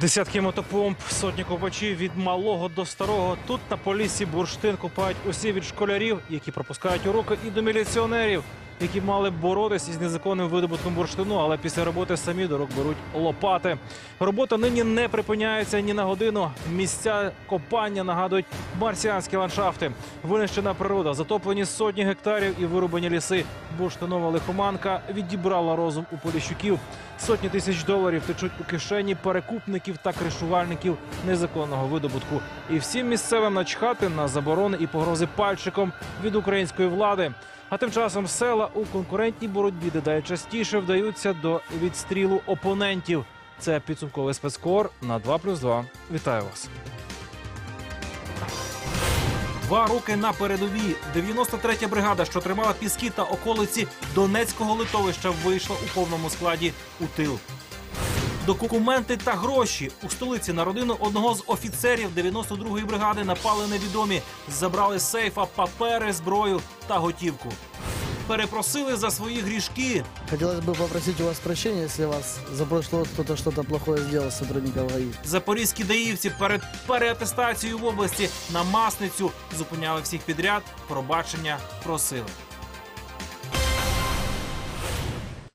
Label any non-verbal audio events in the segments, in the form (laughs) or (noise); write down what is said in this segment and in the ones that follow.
Десятки мотопомп, сотні копачів від малого до старого. Тут на полісі бурштин купають усі від школярів, які пропускають уроки, і до міліціонерів, які мали боротись із незаконним видобутком бурштину, але після роботи самі до рук беруть лопати. Робота нині не припиняється ні на годину. Місця копання нагадують марсіанські ландшафти. Винищена природа, затоплені сотні гектарів і вирубані ліси. Бурштинова лихоманка відібрала розум у поліщуків. Сотні тисяч доларів течуть у кишені перекупників та кришувальників незаконного видобутку. І всім місцевим начхати на заборони і погрози пальчиком від української влади. А тим часом села у конкурентній боротьбі дедалі частіше вдаються до відстрілу опонентів. Це підсумковий спецкор на 2+,2. Вітаю вас. Два роки на передовій. 93-я бригада, що тримала піски та околиці Донецького литовища, вийшла у повному складі у тил. Документи та гроші у столиці на родину одного з офіцерів 92-ї бригади напали невідомі. Забрали з сейфа папери, зброю та готівку. Перепросили за свої грішки. Хотелось бы попросить у вас прощения, если вас за прошлый год кто-то плохое с сотрудников ГАИ. Запорізькі даївці перед переатестацією в області на масницю зупиняли всіх підряд. Пробачення просили.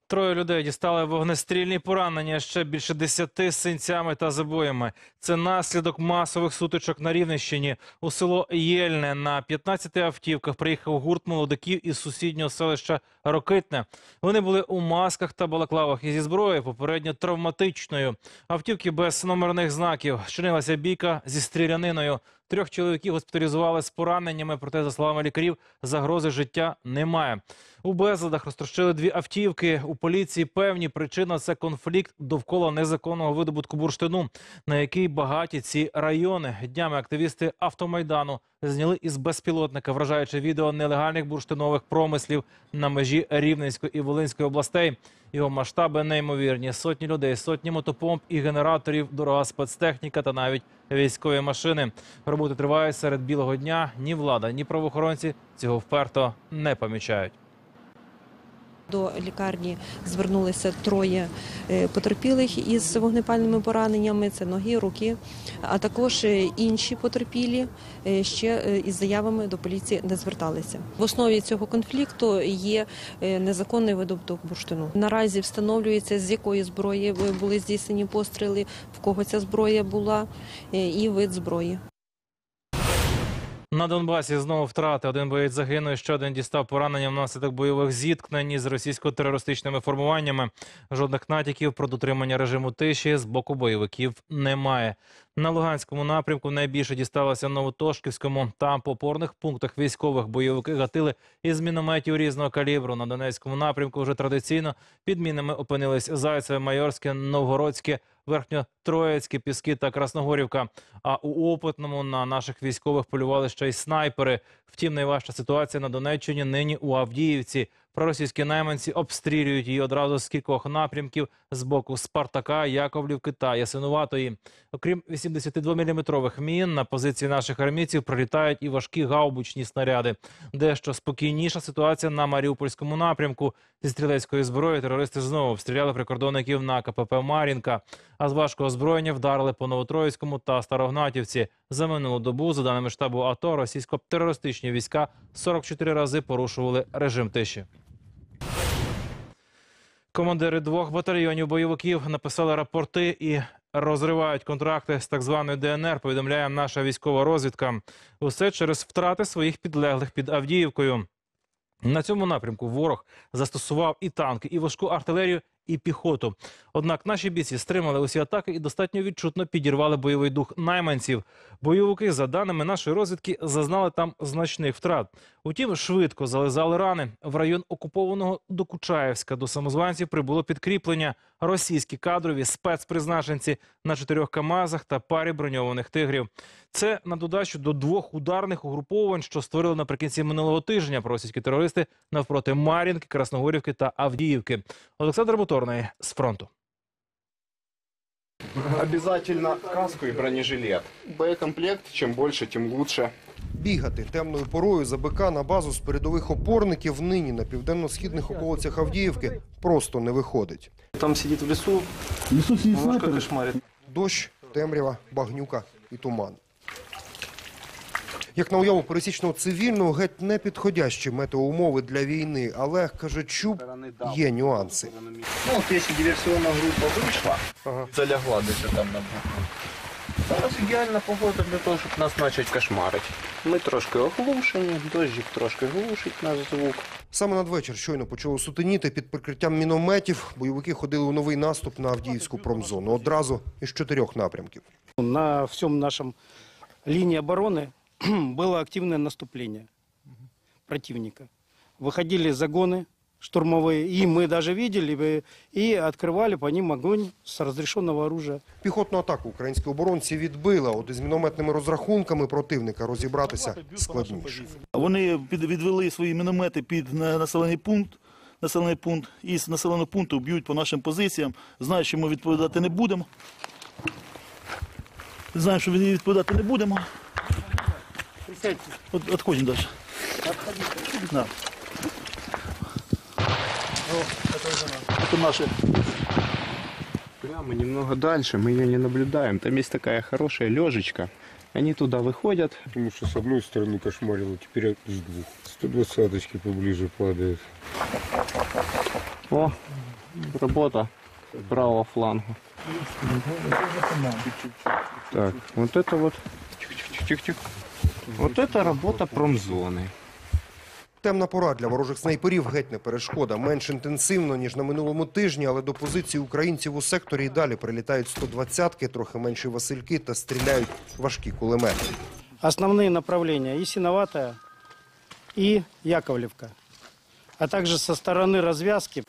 Троє людей дістали вогнестрільні поранення ще більше десяти синцями та забоями. Це наслідок масових сутичок на Рівненщині. У село Єльне на 15 автівках приїхав гурт молодиків із сусіднього селища Рокитне. Вони були у масках та балаклавах і зі зброєю, попередньо травматичною. Автівки без номерних знаків. Щинилася бійка зі стріляниною. Трьох чоловіків госпіталізували з пораненнями, проте, за словами лікарів, загрози життя немає. У безладах розтрощили дві автівки. У поліції певні причина це конфлікт довкола незаконного видобутку бурштину, на який багаті ці райони. Днями активісти автомайдану зняли із безпілотника, вражаючи відео нелегальних бурштинових промислів на межі Рівненської і Волинської областей. Його масштаби неймовірні. Сотні людей, сотні мотопомп і генераторів, дорога спецтехніка та навіть військові машини. Роботи тривають серед білого дня. Ні влада, ні правоохоронці цього вперто не помічають. До лікарні звернулися троє е, потерпілих із вогнепальними пораненнями. Це ноги, руки, а також е, інші потерпілі е, ще із заявами до поліції не зверталися. В основі цього конфлікту є незаконний видобуток бурштину. Наразі встановлюється з якої зброї були здійснені постріли, в кого ця зброя була і вид зброї. На Донбасі знову втрати. Один боєць загинув, ще один дістав поранення внаслідок бойових зіткнень з російсько-терористичними формуваннями. Жодних натяків про дотримання режиму тиші з боку бойовиків немає. На Луганському напрямку найбільше дісталося Новотошківському. Там по опорних пунктах військових бойовики гатили із мінометів різного калібру. На Донецькому напрямку вже традиційно під мінами опинились Зайцеве, Майорське, Новгородське, Верхньотроїцьке, Піски та Красногорівка. А у Опитному на наших військових полювали ще й снайпери. Втім, найважча ситуація на Донеччині нині у Авдіївці. Проросійські найманці обстрілюють її одразу з кількох напрямків з боку Спартака, Яковлівки та Ясинуватої. Окрім 82-мм мін, на позиції наших армійців прилітають і важкі гаубичні снаряди. Дещо спокійніша ситуація на Маріупольському напрямку. Зі стрілецької зброї терористи знову обстріляли прикордонників на КПП Мар'їнка. А з важкого озброєння вдарили по Новотроїцькому та Старогнатівці. За минулу добу, за даними штабу АТО, російсько-терористичні війська 44 рази порушували режим тиші. Командири двох батальйонів бойовиків написали рапорти і розривають контракти з так званою ДНР. Повідомляє наша військова розвідка. Усе через втрати своїх підлеглих під Авдіївкою. На цьому напрямку ворог застосував і танки, і важку артилерію, і піхоту. Однак наші бійці стримали усі атаки і достатньо відчутно підірвали бойовий дух найманців. Бойовики, за даними нашої розвідки, зазнали там значних втрат. Утім, швидко зализали рани. В район окупованого Докучаєвська до самозванців прибуло підкріплення. Російські кадрові спецпризначенці на чотирьох КАМАЗах та парі броньованих тигрів. Це на додачу до двох ударних угруповань, що створили наприкінці минулого тижня російські терористи навпроти Мар'їнки, Красногорівки та Авдіївки. Олександр Моторний з фронту. Обязательно каску и бронежилет. Боекомплект, чем больше, тем лучше. Бігати темною порою за БК на базу з передових опорників нині на південно-східних околицях Авдіївки просто не виходить. Там сидит в лесу, В лесу сидит немножко снайпер. кошмарит. Дощ, темрява, багнюка і туман. Як на уяву пересічного цивільного, геть не підходящі метеоумови для війни, але, каже Чуб, є нюанси. Ну, вот если диверсионная группа вышла, залягла десь там на. Зараз ідеальна погода для того, щоб нас почати кошмарити. Ми трошки оглушені, дощик трошки глушить наш звук. Саме надвечір щойно почало сутеніти під прикриттям мінометів. Бойовики ходили у новий наступ на Авдіївську промзону. Одразу із чотирьох напрямків. На всем нашем линии обороны (clears throat) было активное наступление противника. Выходили загоны штурмовые, и мы даже видели бы, и открывали по ним огонь с разрешенного оружия. Піхотну атаку українські оборонці відбили, а от із мінометними розрахунками противника розібратися складніше. Вони під- відвели свої міномети під на- населений пункт. Населений пункт і з населеного пункту б'ють по нашим позиціям. Знають, що ми відповідати не будемо. Знаємо, що від- відповідати не будемо. От, отходимо далі. Да. Це наші. Прямо немного дальше, мы ее не наблюдаем. Там есть такая хорошая лежечка. Они туда выходят. Потому что с одной стороны кошмарило, теперь с двух. 120-очки поближе падают. О, работа правого фланга. Так, вот это вот. Тихо-тихо-тихо. Вот это работа промзоны. Темна пора для ворожих снайперів геть не перешкода. Менш інтенсивно, ніж на минулому тижні, але до позиції українців у секторі і далі прилітають 120-ки, трохи менші Васильки та стріляють важкі кулемети. Основные направления и Синоватая, и Яковлевка. А также со стороны развязки,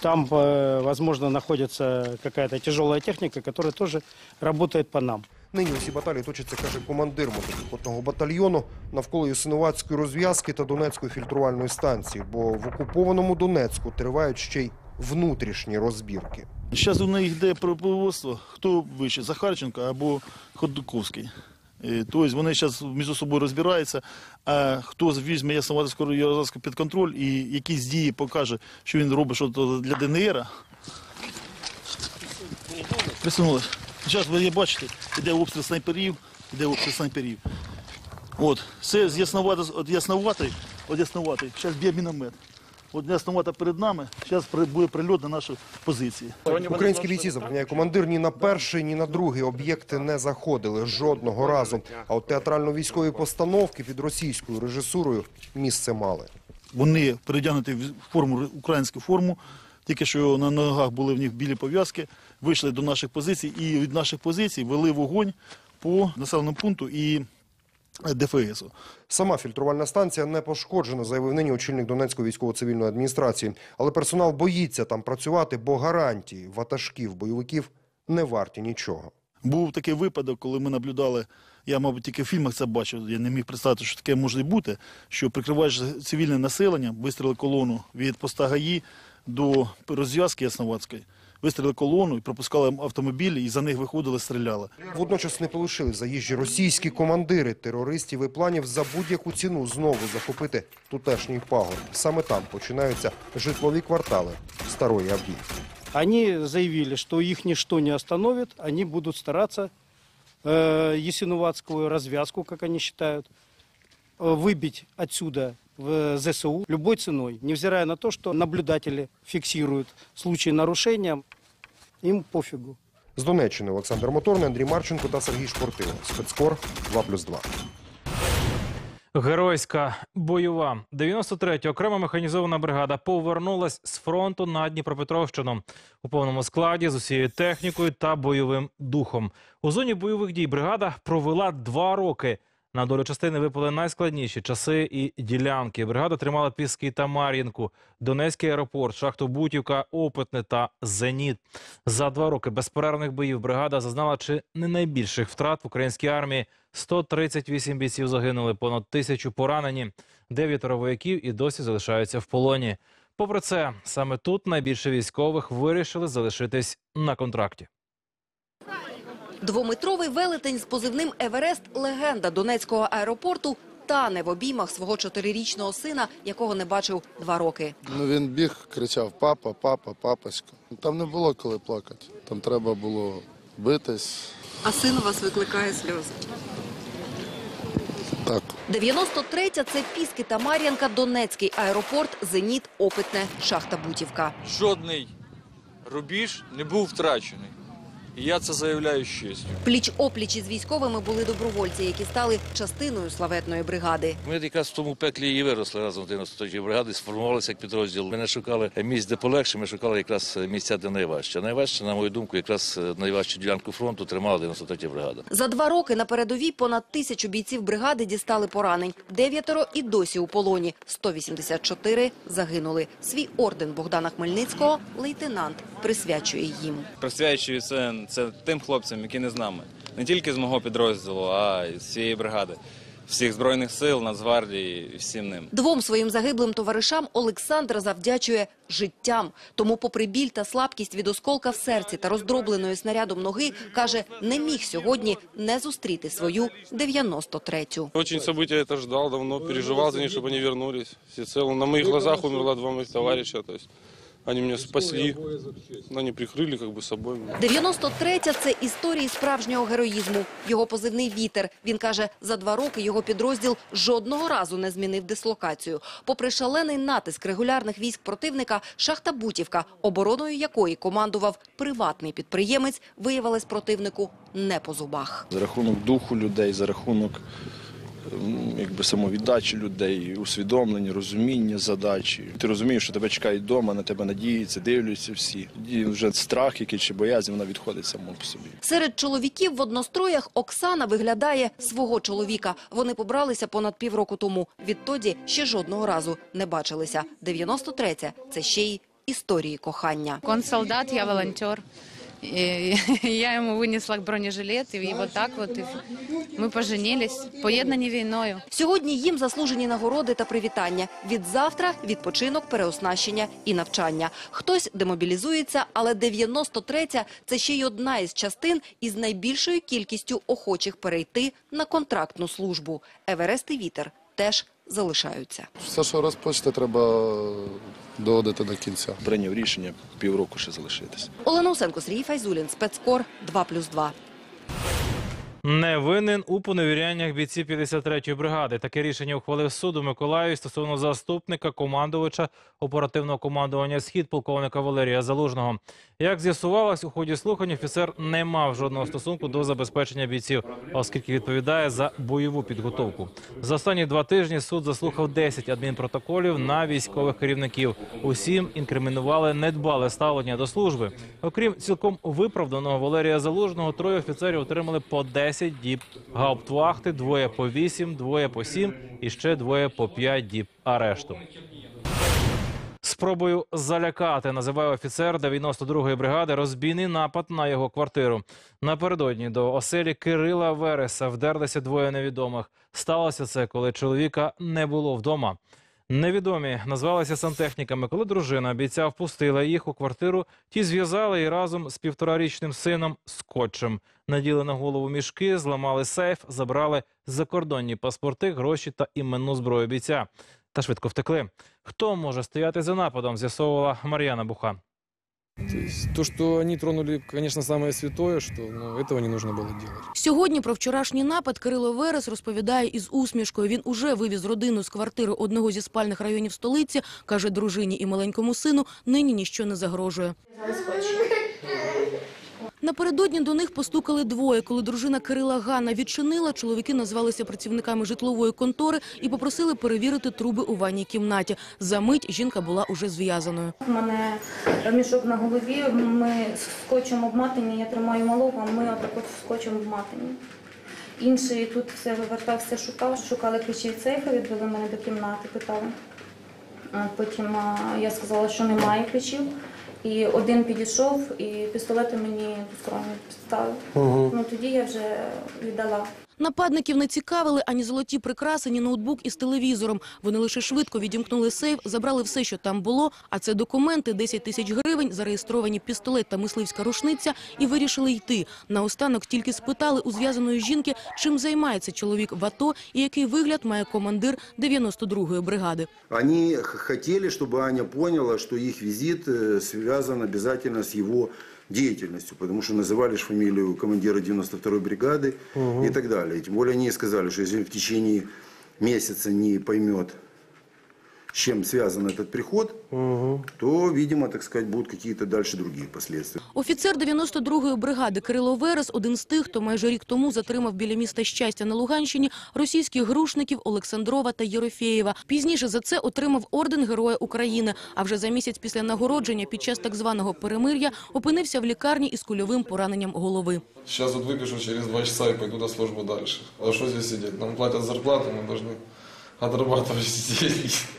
там, э, возможно, находится какая-то тяжелая техника, которая тоже работает по нам. Нині усі баталії точаться, каже командир мотопіхотного батальйону навколо Ясиновацької розв'язки та Донецької фільтрувальної станції, бо в окупованому Донецьку тривають ще й внутрішні розбірки. Зараз у них йде производство, хто вище, Захарченко або Ходуковський. Е, Тобто вони зараз між собою розбираються, а хто візьме Ясноватську під контроль і якісь дії покаже, що він робить щось для ДНР. Присунули. Зараз ви бачите, йде обстріл снайперів, йде обстріл снайперів. От, це з Ясновати, от Ясноватий, от Ясноватий, зараз б'є міномет. От Ясновата перед нами, зараз буде прильот на наші позиції. Українські бійці, запевняє командир, ні на перший, ні на другий об'єкти не заходили жодного разу. А от театрально-військові постановки під російською режисурою місце мали. Вони передягнуті в форму українську форму. Тільки що на ногах були в них білі пов'язки, вийшли до наших позицій і від наших позицій вели вогонь по населеному пункту і е, ДФСу. Сама фільтрувальна станція не пошкоджена, заявив нині очільник Донецької військово-цивільної адміністрації. Але персонал боїться там працювати, бо гарантії ватажків бойовиків не варті нічого. Був такий випадок, коли ми наблюдали. Я, мабуть, тільки в фільмах це бачив. Я не міг представити, що таке може бути. Що прикриваєш цивільне населення, вистріли колону від поста ГАІ до розв'язки Ясноватської. Вистріли колону і пропускали автомобілі, і за них виходили, стріляли. Водночас не полишили заїжджі російські командири терористів і планів за будь-яку ціну знову захопити тутешній пагорб. Саме там починаються житлові квартали старої Авдіївки. Они заявили, что их ничто не остановит, они будут стараться э, Ясинуватскую развязку, как они считают, э, выбить отсюда в ЗСУ любой ценой, невзирая на то, что наблюдатели фиксируют случаи нарушения, им пофигу. З Донеччини Олександр Моторний, Андрій Марченко та Сергій Шпортило. Спецкор 2+,2. Геройська бойова 93-я окрема механізована бригада повернулась з фронту на Дніпропетровщину у повному складі з усією технікою та бойовим духом. У зоні бойових дій бригада провела два роки. На долю частини випали найскладніші часи і ділянки. Бригада тримала Піски та Мар'їнку, Донецький аеропорт, шахту Бутівка, Опитне та Зеніт. За два роки безперервних боїв бригада зазнала чи не найбільших втрат в українській армії. 138 бійців загинули, понад тисячу поранені. Дев'ятеро вояків і досі залишаються в полоні. Попри це, саме тут найбільше військових вирішили залишитись на контракті. Двометровий велетень з позивним «Еверест» – легенда Донецького аеропорту тане в обіймах свого чотирирічного сина, якого не бачив два роки. Ну він біг, кричав: папа, папа, папочка. Там не було коли плакати. Там треба було битись. А син у вас викликає сльози. Так. 93-я – це Піски та Мар'янка, Донецький аеропорт, Зеніт, Опитне, Шахта Бутівка. Жодний рубіж не був втрачений. І я це заявляю з честю. Пліч-опліч із військовими були добровольці, які стали частиною славетної бригади. Ми якраз в тому пеклі і виросли разом в 93-й бригаді, сформувалися як підрозділ. Ми не шукали місць, де полегше, ми шукали якраз місця, де найважче. Найважче, на мою думку, якраз найважчу ділянку фронту тримала 93-я бригада. За два роки на передовій понад тисячу бійців бригади дістали поранень. Дев'ятеро і досі у полоні. 184 загинули. Свій орден Богдана Хмельницького лейтенант присвячує їм. присвячую це, це тим хлопцям, які не з нами. Не тільки з мого підрозділу, а й з цієї бригади. Всіх Збройних сил, Нацгвардії і всім ним. Двом своїм загиблим товаришам Олександр завдячує життям. Тому, попри біль та слабкість від осколка в серці та роздробленої снарядом ноги, каже, не міг сьогодні не зустріти свою 93-ю. Очень события это ждал, давно переживал за них, чтобы они вернулись. Всецело. На моих глазах умерла два моих товарища. То есть они меня спасли, они прикрыли как бы собой. 93-я – це історії справжнього героїзму. Його позивний «Вітер». Він каже, за два роки його підрозділ жодного разу не змінив дислокацію. Попри шалений натиск регулярних військ противника, шахта Бутівка, обороною якої командував приватний підприємець, виявилась противнику не по зубах. За рахунок духу людей, за рахунок якби самовіддачі людей, усвідомлення, розуміння задачі. Ти розумієш, що тебе чекають вдома, на тебе надіються, дивляться всі. І вже страх, який чи боязнь, вона відходить само по собі. Серед чоловіків в одностроях Оксана виглядає свого чоловіка. Вони побралися понад півроку тому. Відтоді ще жодного разу не бачилися. 93-я – це ще й історії кохання. Он солдат, я волонтер. И (laughs) я ему вынесла бронежилет, и вот так вот и мы поженились, поєднані війною. Сьогодні їм заслужені нагороди та привітання. Від завтра – відпочинок, переоснащення і навчання. Хтось демобілізується, але 93-я – це ще й одна із частин із найбільшою кількістю охочих перейти на контрактну службу. Еверест і Вітер теж залишаються. Все, що розпочне, треба доводити до кінця. Прийняв рішення півроку ще залишитись. Олена Усенко, Сергій Файзулін, спецкор 2+,2. Не винен у поневіряннях бійців 53-ї бригади. Таке рішення ухвалив суд у Миколаєві стосовно заступника командувача оперативного командування «Схід» полковника Валерія Залужного. Як з'ясувалось, у ході слухань офіцер не мав жодного стосунку до забезпечення бійців, оскільки відповідає за бойову підготовку. За останні два тижні суд заслухав 10 адмінпротоколів на військових керівників. Усім інкримінували недбале ставлення до служби. Окрім цілком виправданого Валерія Залужного, троє офіцерів отримали по 10 діб гауптвахти, двоє по 8, двоє по 7 і ще двоє по 5 діб арешту. Спробою залякати називає офіцер 92-ї бригади розбійний напад на його квартиру. Напередодні до оселі Кирила Вереса вдерлися двоє невідомих. Сталося це, коли чоловіка не було вдома. Невідомі назвалися сантехніками. Коли дружина бійця впустила їх у квартиру, ті зв'язали і разом з півторарічним сином скотчем. Наділи на голову мішки, зламали сейф, забрали закордонні паспорти, гроші та іменну зброю бійця. Та швидко втекли. Хто може стояти за нападом? З'ясовувала Мар'яна Бухан. То, есть, то, что они тронули, конечно, самое святое, что ну, этого не нужно было делать. Сьогодні про вчорашній напад Кирило Верес розповідає із усмішкою. Він уже вивіз родину з квартири одного зі спальних районів столиці. Каже дружині і маленькому сину, нині ніщо не загрожує. Напередодні до них постукали двоє. Коли дружина Кирила Ганна відчинила, чоловіки назвалися працівниками житлової контори і попросили перевірити труби у ванній кімнаті. За мить жінка була уже зв'язаною. У мене мішок на голові, ми скотчем обматані, я тримаю малого, ми отак от скотчем обматані. Інший тут все вивертався, шукав, шукали ключі від сейфа, відвели мене до кімнати, питали. Потім я сказала, що немає ключів. І один підійшов і пістолети мені до скроні підставив. Ну тоді я вже віддала. Нападників не цікавили ані золоті прикраси, ні ноутбук із телевізором. Вони лише швидко відімкнули сейф, забрали все, що там було, а це документи, 10 тисяч гривень, зареєстровані пістолет та мисливська рушниця, і вирішили йти. Наостанок тільки спитали у зв'язаної жінки, чим займається чоловік в АТО і який вигляд має командир 92-ї бригади. Они х- хотели, чтобы Аня поняла, что их визит э, связан обязательно с его деятельностью, потому что называли же фамилию командира 92-й бригады и так далее. И тем более они сказали, что если в течение месяца не поймет, с чем связан этот приход, то, видимо, так сказать, будут какие-то дальше другие последствия. Офіцер 92-ї бригади Кирило Верес – один з тих, хто майже рік тому затримав біля міста Щастя на Луганщині російських грушників Олександрова та Єрофєєва. Пізніше за це отримав орден Героя України. А вже за місяць після нагородження під час так званого перемир'я опинився в лікарні із кульовим пораненням голови. Сейчас вот выпишу через два часа и пойду на службу дальше. А что здесь сидеть? Нам платят зарплату, мы должны отрабатывать.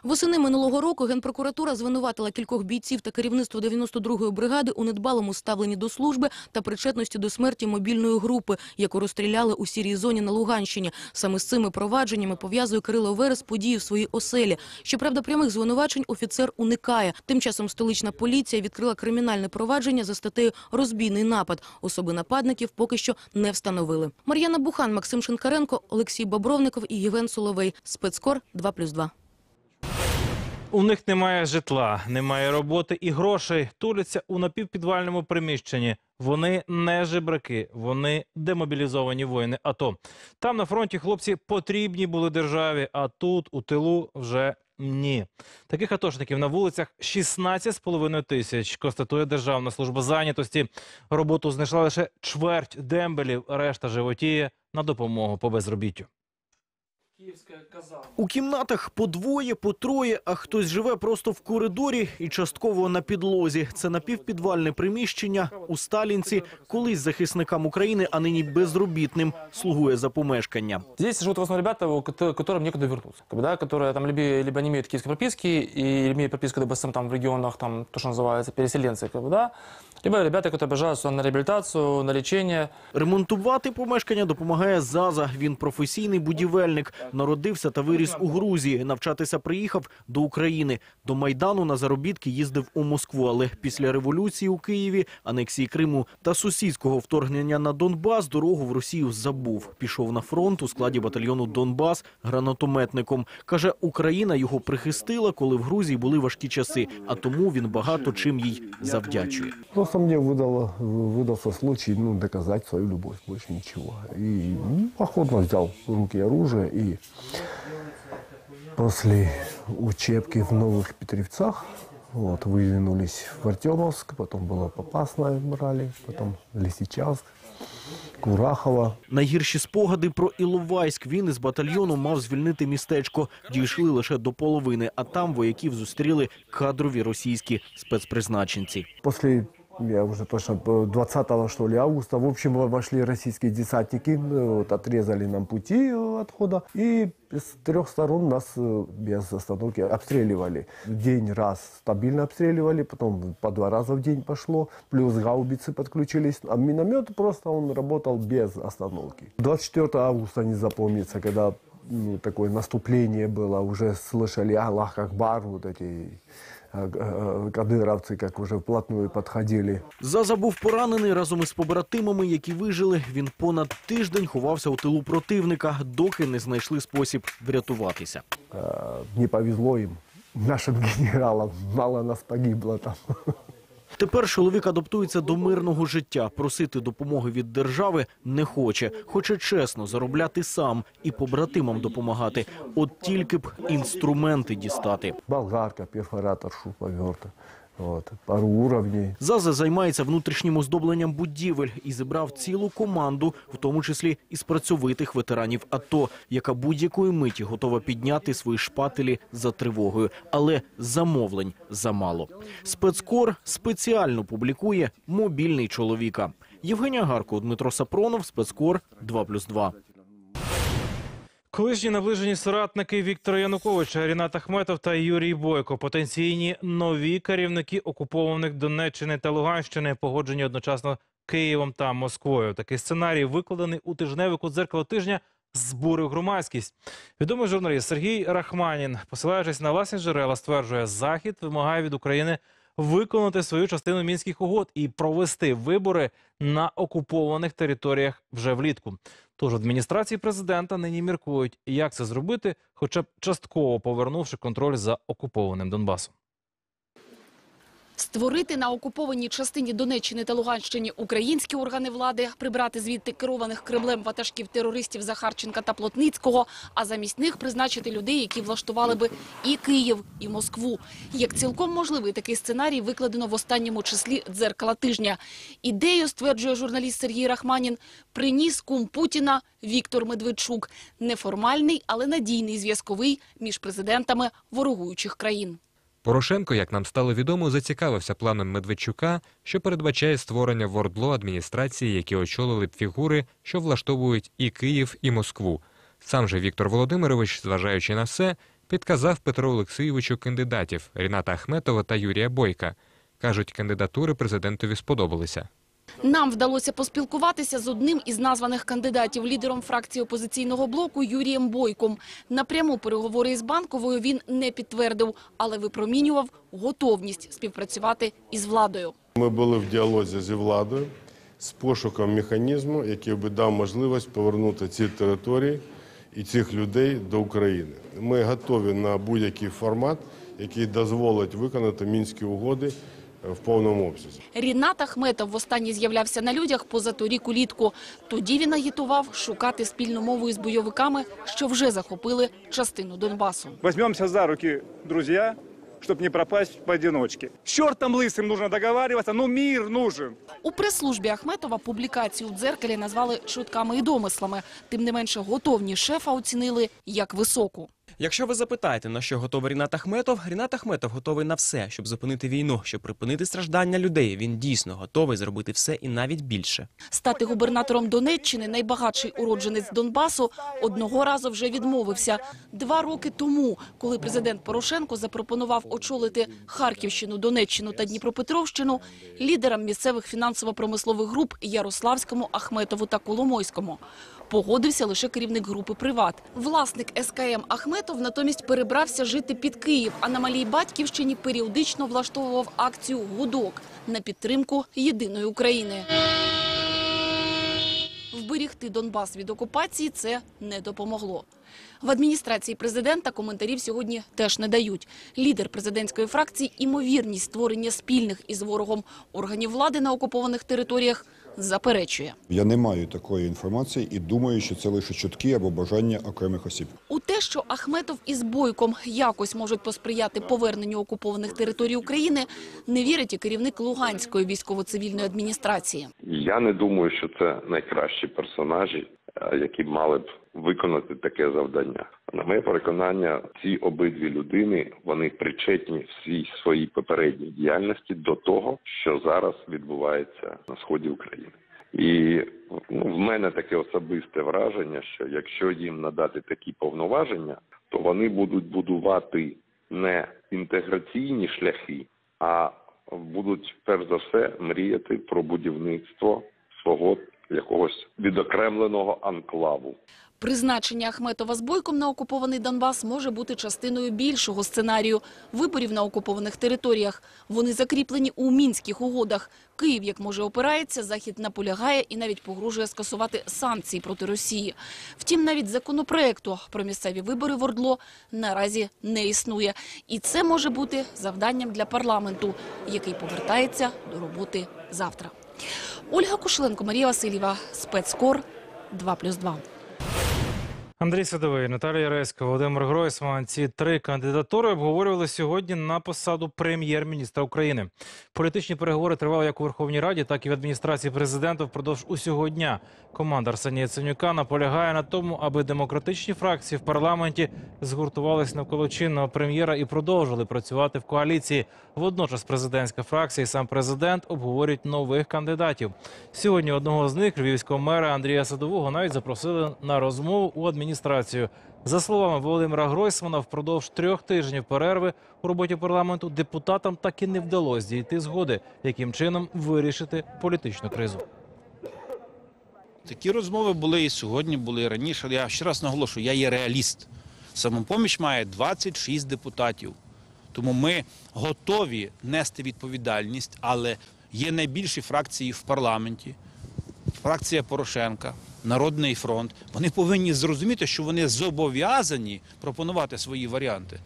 Восени минулого року Генпрокуратура звинуватила кількох бійців та керівництво 92-ї бригади у недбалому ставленні до служби та причетності до смерті мобільної групи, яку розстріляли у сірій зоні на Луганщині. Саме з цими провадженнями пов'язує Кирило Верес події в своїй оселі. Щоправда, прямих звинувачень офіцер уникає. Тим часом столична поліція відкрила кримінальне провадження за статтею «Розбійний напад». Особи нападників поки що не встановили. Мар'яна Бухан, Максим Шинкаренко, Олексій Бобровников і Євген Соловей. Спецкор 2+,2. У них немає житла, немає роботи і грошей. Туляться у напівпідвальному приміщенні. Вони не жебраки, вони демобілізовані воїни. АТО. там на фронті хлопці потрібні були державі, а тут у тилу вже ні. Таких атошників на вулицях 16,5 тисяч. Констатує Державна служба зайнятості. Роботу знайшла лише чверть дембелів, решта животіє на допомогу по безробіттю. У кімнатах по двоє, по троє, а хтось живе просто в коридорі і частково на підлозі. Це напівпідвальне приміщення у Сталінці, колись захисникам України, а нині безробітним, слугує за помешкання. Здесь живут в основном ребята, у кото- которым некуда вернуться, как бы, да, которые там либо, либо не имеют киевской прописки, и имеют прописку, допустим, там в регионах, там, то, что называется, переселенцы, как бы, да, либо ребята, которые приезжают на реабилитацию, на лечение. Ремонтувати помешкання допомагає Заза. Він професійний будівельник. Народився та виріс у Грузії. Навчатися приїхав до України. До Майдану на заробітки їздив у Москву, але після революції у Києві, анексії Криму та сусідського вторгнення на Донбас дорогу в Росію забув. Пішов на фронт у складі батальйону Донбас гранатометником. Каже, Україна його прихистила, коли в Грузії були важкі часи, а тому він багато чим їй завдячує Просто мне выдало, выдался случай ну, доказать свою любовь, больше ничего. И ну, охотно взял в руки оружие и после учебки в Новых Петревцах вот, выдвинулись в Артемовск, потом было Попасное брали, потом Лисичанск, Курахово. Найгірші спогади про Іловайськ. Він із батальйону мав звільнити містечко. Дійшли лише до половини, а там вояків зустріли кадрові російські спецпризначенці. После, я уже точно, 20 что ли, августа, в общем, вошли российские десантники, ну, вот, отрезали нам пути э, отхода, и с трех сторон нас э, без остановки обстреливали. День раз стабильно обстреливали, потом по два раза в день пошло, плюс гаубицы подключились, а миномет просто он работал без остановки. 24 августа не запомнится, когда ну, такое наступление было, уже слышали Аллах Акбар, вот эти э, э, кадыровцы, как уже вплотную подходили. Заза був поранений разом із побратимами, які вижили. Він понад тиждень ховався у тилу противника, доки не знайшли спосіб врятуватися. Э, Не повезло им, нашим (laughs) генералам, мало нас погибло там. Тепер чоловік адаптується до мирного життя. Просити допомоги від держави не хоче. Хоче чесно заробляти сам і побратимам допомагати. От тільки б інструменти дістати. Болгарка, перфоратор, шуруповерта. Вот, пару уровней. Заза займається внутрішнім оздобленням будівель і зібрав цілу команду, в тому числі із працьовитих ветеранів АТО, яка будь-якої миті готова підняти свої шпателі за тривогою. Але замовлень замало. Спецкор спеціально публікує мобільний чоловіка. Євгенія Гарко, Дмитро Сапронов, спецкор 2+,2. Колишні наближені соратники Віктора Януковича, Рінат Ахметов та Юрій Бойко, потенційні нові керівники окупованих Донеччини та Луганщини, погоджені одночасно Києвом та Москвою. Такий сценарій викладений у тижневику дзеркало тижня. Збурив громадськість. Відомий журналіст Сергій Рахманін, посилаючись на власні джерела, стверджує, захід вимагає від України виконати свою частину мінських угод і провести вибори на окупованих територіях вже влітку. Тож адміністрації президента нині міркують, як це зробити, хоча б частково повернувши контроль за окупованим Донбасом. Створити на окупованій частині Донеччини та Луганщині українські органи влади, прибрати звідти керованих Кремлем ватажків терористів Захарченка та Плотницького, а замість них призначити людей, які влаштували би і Київ, і Москву. Як цілком можливий такий сценарій викладено в останньому числі «Дзеркала тижня». Ідею, стверджує журналіст Сергій Рахманін, приніс кум Путіна Віктор Медведчук. Неформальний, але надійний зв'язковий між президентами ворогуючих країн. Порошенко, як нам стало відомо, зацікавився планом Медведчука, що передбачає створення в Ордло адміністрації, які очолили б фігури, що влаштовують і Київ, і Москву. Сам же Віктор Володимирович, зважаючи на все, підказав Петру Олексійовичу кандидатів Ріната Ахметова та Юрія Бойка. Кажуть, кандидатури президентові сподобалися. Нам вдалося поспілкуватися з одним із названих кандидатів, лідером фракції опозиційного блоку Юрієм Бойком. Напряму переговори із Банковою він не підтвердив, але випромінював готовність співпрацювати із владою. Ми були в діалозі зі владою з пошуком механізму, який би дав можливість повернути ці території і цих людей до України. Ми готові на будь-який формат, який дозволить виконати мінські угоди в повному обсязі. Рінат Ахметов востаннє з'являвся на людях позаторік улітку. Тоді він агітував шукати спільну мову із бойовиками, що вже захопили частину Донбасу. Возьмемся за руки, друзья, чтобы не пропасть поодиночке. С чертом лысым нужно договариваться, но мир нужен. У прес-службі Ахметова публікацію у дзеркалі назвали чутками і домислами. Тим не менше готовність шефа оцінили як високу. Якщо ви запитаєте, на що готовий Рінат Ахметов, Рінат Ахметов готовий на все, щоб зупинити війну, щоб припинити страждання людей. Він дійсно готовий зробити все і навіть більше. Стати губернатором Донеччини, найбагатший уродженець Донбасу, одного разу вже відмовився. Два роки тому, коли президент Порошенко запропонував очолити Харківщину, Донеччину та Дніпропетровщину, лідерам місцевих фінансово-промислових груп Ярославському, Ахметову та Коломойському. Погодився лише керівник групи «Приват». Власник СКМ Ахметов натомість перебрався жити під Київ, а на малій батьківщині періодично влаштовував акцію «Гудок» на підтримку єдиної України. Вберігти Донбас від окупації це не допомогло. В адміністрації президента коментарів сьогодні теж не дають. Лідер президентської фракції імовірність створення спільних із ворогом органів влади на окупованих територіях заперечує. Я не маю такої інформації і думаю, що це лише чутки або бажання окремих осіб. У те, що Ахметов із Бойком якось можуть посприяти поверненню окупованих територій України, не вірить і керівник Луганської військово-цивільної адміністрації. Я не думаю, що це найкращі персонажі, е, які мали б виконати таке завдання. На моє переконання, ці обидві людини вони причетні всій своїй попередній діяльності до того, що зараз відбувається на сході України. І ну, в мене таке особисте враження, що якщо їм надати такі повноваження, то вони будуть будувати не інтеграційні шляхи, а будуть перш за все мріяти про будівництво свого якогось відокремленого анклаву. Призначення Ахметова з Бойком на окупований Донбас може бути частиною більшого сценарію виборів на окупованих територіях. Вони закріплені у мінських угодах. Київ, як може, опирається, Захід наполягає і навіть погрожує скасувати санкції проти Росії. Втім, навіть законопроекту про місцеві вибори в Ордло наразі не існує. І це може бути завданням для парламенту, який повертається до роботи завтра. Ольга Кушленко, Марія Васильєва, спецкор 2+,2. Андрій Садовий, Наталія Реська, Володимир Гройсман. Ці три кандидатури обговорювали сьогодні на посаду прем'єр-міністра України. Політичні переговори тривали як у Верховній Раді, так і в адміністрації президента впродовж усього дня. Команда Арсенія Яценюка наполягає на тому, аби демократичні фракції в парламенті згуртувались навколо чинного прем'єра і продовжили працювати в коаліції. Водночас президентська фракція і сам президент обговорюють нових кандидатів. Сьогодні одного з них, львівського мера Андрія Садового, навіть запросили на розмову у адміністрацію. За словами Володимира Гройсмана, впродовж трьох тижнів перерви у роботі парламенту депутатам так і не вдалося дійти згоди, яким чином вирішити політичну кризу. Такі розмови були і сьогодні, були і раніше. Я ще раз наголошую, я є реаліст. Самопоміч має 26 депутатів. Тому ми готові нести відповідальність, але є найбільші фракції в парламенті. Фракція Порошенка, Народний фронт. Вони повинні зрозуміти, що вони зобов'язані пропонувати свої варіанти.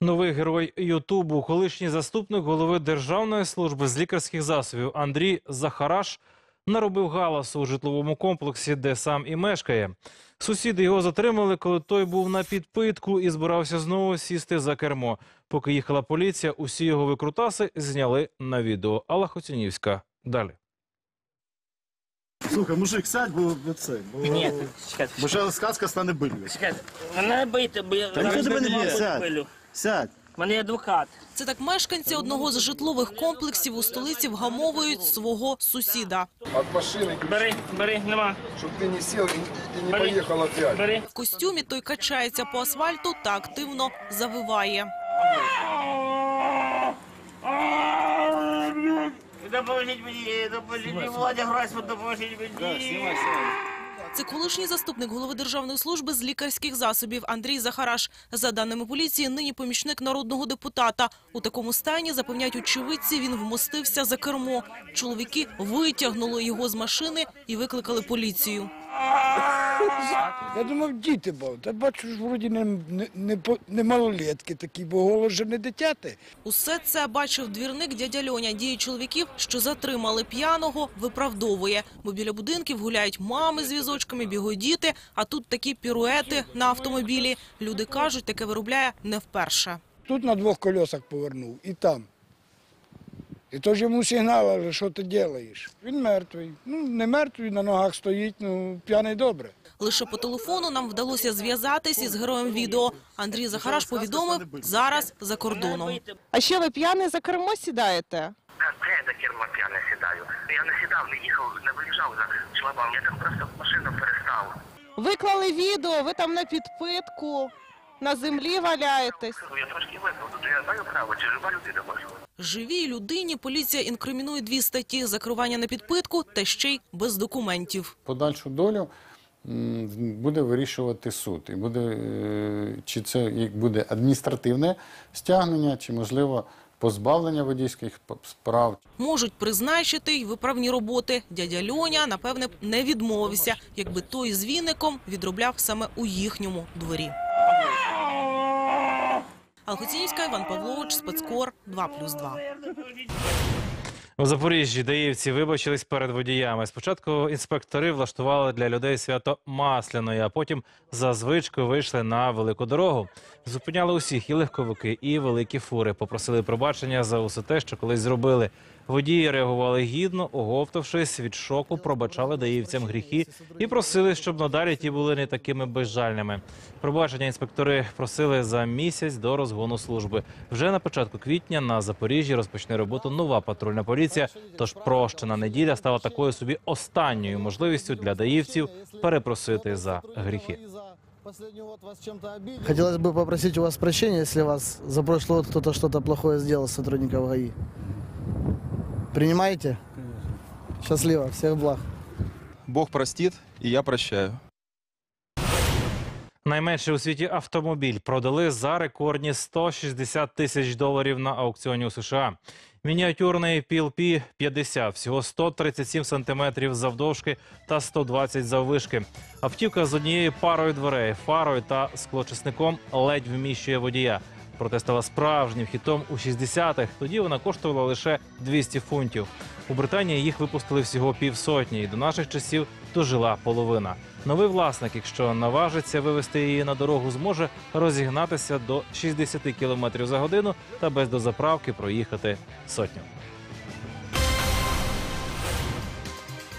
Новий герой Ютубу, колишній заступник голови Державної служби з лікарських засобів Андрій Захараш наробив галасу у житловому комплексі, де сам і мешкає. Сусіди його затримали, коли той був на підпитку і збирався знову сісти за кермо. Поки їхала поліція, усі його викрутаси зняли на відео. Алла Хоцінівська. Далі. Слухай, мужик, сядь, бо це. Бо, Ні, чекайте. бо ще сказка стане билью. Чекайте, мене бийте, бо я Та ніхто тебе не б'є, сядь. Сядь. У мене є адвокат. Це так мешканці одного з житлових комплексів у столиці вгамовують свого сусіда. От машини. Бери, бери, нема. Щоб ти не сів і не поїхав опять. Бери. В костюмі той качається по асфальту та активно завиває. Допоможіть мені, допоможіть мені, Володя Гройсман, допоможіть мені. Це колишній заступник голови Державної служби з лікарських засобів Андрій Захараш. За даними поліції, нині помічник народного депутата. У такому стані, запевняють очевидці, він вмостився за кермо. Чоловіки витягнули його з машини і викликали поліцію. Я думав, діти був. Та бачу, ж вроді не, не, не, не малолетки такі, бо голос же не дитяти. Усе це бачив двірник дядя Льоня. Дії чоловіків, що затримали п'яного, виправдовує. Бо біля будинків гуляють мами з візочками, бігодіти, а тут такі піруети на автомобілі. Люди кажуть, таке виробляє не вперше. Тут на двох колесах повернув і там. І то ж йому сигнали, що ти робиш. Він мертвий. Ну, не мертвий, на ногах стоїть, ну, п'яний добре. Лише по телефону нам вдалося зв'язатись із героєм відео. Андрій Захараш повідомив, зараз за кордоном. А ще ви п'яний за кермо сідаєте? Де я за кермо п'яне сідаю? Я не сідав, не їхав, не виїжджав за шлагбаум. Я там просто машину перестав. Виклали відео, ви там на підпитку, на землі валяєтесь. Я трошки тут я маю право, чи жива людина можу. Живій людині поліція інкримінує дві статті – закривання на підпитку та ще й без документів. Подальшу долю буде вирішувати суд. І буде, е, чи це буде адміністративне стягнення, чи, можливо, позбавлення водійських справ. Можуть призначити й виправні роботи. Дядя Льоня, напевне, не відмовився, якби той з віником відробляв саме у їхньому дворі. Алхоцінівська, Іван Павлович, Спецкор, 2+,2. У Запоріжжі даївці вибачились перед водіями. Спочатку інспектори влаштували для людей свято масляної, а потім за звичкою вийшли на велику дорогу. Зупиняли усіх і легковики, і великі фури. Попросили пробачення за усе те, що колись зробили. Водії реагували гідно, оговтавшись від шоку, пробачали даївцям гріхи і просили, щоб надалі ті були не такими безжальними. Пробачення інспектори просили за місяць до розгону служби. Вже на початку квітня на Запоріжжі розпочне роботу нова патрульна поліція. Тож прощена неділя стала такою собі останньою можливістю для даївців перепросити за гріхи. Хотелось бы попросить у вас прощения, если вас за прошлый год кто-то что-то плохое сделал с. Принимаете? Счастливо, всех благ. Бог простит, и я прощаю. Найменший у світі автомобіль продали за рекордні 160 тисяч доларів на аукціоні у США. Мініатюрний PLP 50, всього 137 сантиметрів завдовжки та 120 заввишки. Автівка з однією парою дверей, фарою та склочисником ледь вміщує водія. Проте стала справжнім хітом у 60-х. Тоді вона коштувала лише 200 фунтів. У Британії їх випустили всього півсотні, і до наших часів дожила половина. Новий власник, якщо наважиться вивести її на дорогу, зможе розігнатися до 60 км за годину та без дозаправки проїхати сотню.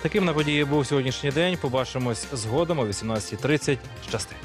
Таким на події був сьогоднішній день. Побачимось згодом о 18.30. Щасти.